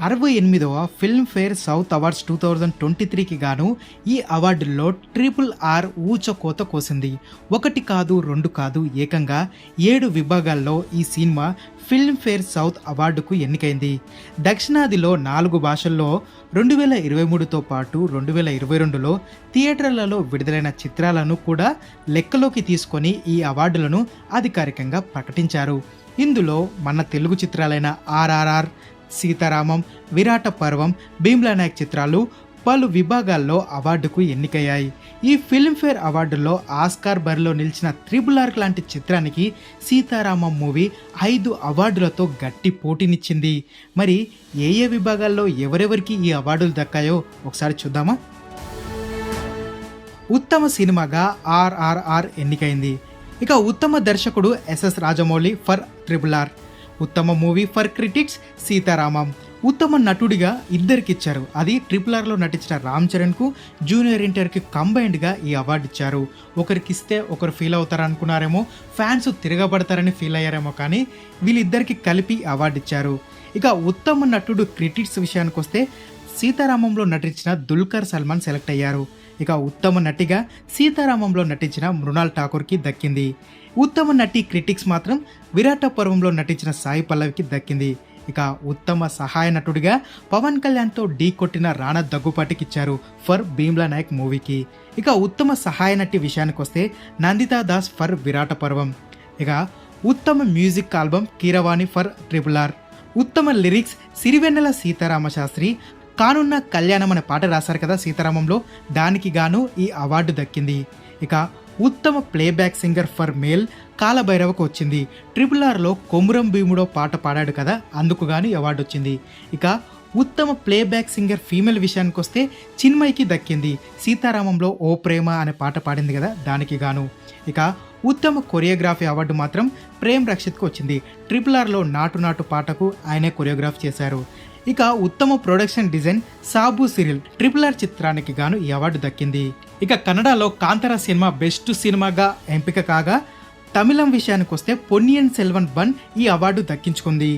అరవై ఎనిమిదవ Filmfare south awards two thousand twenty త్రీకి గాను ఈ అవార్డుల్లో ట్రిపుల్ ఆర్ ఊచకోత కోసింది. ఒకటి కాదు రెండు కాదు ఏకంగా ఏడు విభాగాల్లో ఈ సినిమా ఫిల్మ్ఫేర్ సౌత్ అవార్డుకు ఎన్నికైంది. దక్షిణాదిలో నాలుగు భాషల్లో రెండు వేల ఇరవై మూడుతో పాటు రెండు వేల ఇరవై రెండులో థియేటర్లలో విడుదలైన చిత్రాలను కూడా లెక్కలోకి తీసుకొని ఈ అవార్డులను అధికారికంగా ప్రకటించారు. ఇందులో మన తెలుగు చిత్రాలైన ఆర్ఆర్ఆర్ సీతారామం విరాట పర్వం భీమ్లా నాయక్ చిత్రాలు పలు విభాగాల్లో అవార్డుకు ఎన్నికయ్యాయి. ఈ ఫిల్మ్ఫేర్ అవార్డుల్లో ఆస్కార్ బరిలో నిలిచిన త్రిబుల్ ఆర్క్ లాంటి చిత్రానికి సీతారామం మూవీ ఐదు అవార్డులతో గట్టి పోటీనిచ్చింది. మరి ఏ ఏ విభాగాల్లో ఎవరెవరికి ఈ అవార్డులు దక్కాయో ఒకసారి చూద్దామా? ఉత్తమ సినిమాగా ఆర్ఆర్ఆర్ ఎన్నికైంది. ఇక ఉత్తమ దర్శకుడు SS Rajamouli for triple R ఉత్తమ మూవీ ఫర్ క్రిటిక్స్ సీతారామం. ఉత్తమ నటుడిగా ఇద్దరికి ఇచ్చారు అది ట్రిపుల్ ఆర్లో నటించిన రామ్ చరణ్కు జూనియర్ ఇంటర్కి కంబైన్డ్గా ఈ అవార్డు ఇచ్చారు. ఒకరికి ఇస్తే ఒకరు ఫీల్ అవుతారు అనుకున్నారేమో ఫ్యాన్స్ తిరగబడతారని ఫీల్ అయ్యారేమో కానీ వీళ్ళిద్దరికి కలిపి అవార్డు ఇచ్చారు. ఇక ఉత్తమ నటుడు క్రిటిక్స్ విషయానికి వస్తే సీతారామంలో నటించిన దుల్కర్ సల్మాన్ సెలెక్ట్ అయ్యారు. ఇక ఉత్తమ నటిగా సీతారామంలో నటించిన మృణాల్ ఠాకూర్కి దక్కింది. ఉత్తమ నటి క్రిటిక్స్ మాత్రం విరాట పర్వంలో నటించిన సాయి పల్లవికి దక్కింది. ఇక ఉత్తమ సహాయ నటుడిగా పవన్ కళ్యాణ్తో ఢీ కొట్టిన రాణా దగ్గుపాటికి ఇచ్చారు ఫర్ భీమ్లా నాయక్ మూవీకి. ఇక ఉత్తమ సహాయ నటి విషయానికి వస్తే నందితా దాస్ ఫర్ విరాట పర్వం. ఇక ఉత్తమ music album Keeravani for triple R. ఉత్తమ లిరిక్స్ సిరివెన్నెల సీతారామ శాస్త్రి కానున్న కళ్యాణం అనే పాట రాశారు కదా సీతారామంలో దానికి గాను ఈ అవార్డు దక్కింది. ఇక ఉత్తమ ప్లేబ్యాక్ సింగర్ ఫర్ మేల్ కాలభైరవకు వచ్చింది. ట్రిపుల్ ఆర్లో కొమురం భీముడో పాట పాడాడు కదా అందుకు గాను అవార్డు వచ్చింది. ఇక ఉత్తమ ప్లేబ్యాక్ సింగర్ ఫీమేల్ విషయానికి వస్తే చిన్మయికి దక్కింది. సీతారామంలో ఓ ప్రేమ అనే పాట పాడింది కదా దానికి గాను. ఇక ఉత్తమ కొరియోగ్రఫీ అవార్డు మాత్రం ప్రేమ్ రక్షిత్కు వచ్చింది. ట్రిపుల్ ఆర్లో నాటు నాటు పాటకు ఆయనే కొరియోగ్రాఫ్ చేశారు. ఇక ఉత్తమ production design Sabu Cyril triple R చిత్రానికి గాను ఈ అవార్డు దక్కింది. ఇక కన్నడలో కాంతారా సినిమా బెస్ట్ సినిమాగా ఎంపిక కాగా తమిళం విషయానికి వస్తే పొన్నియన్ సెల్వన్ బన్ ఈ అవార్డు దక్కించుకుంది.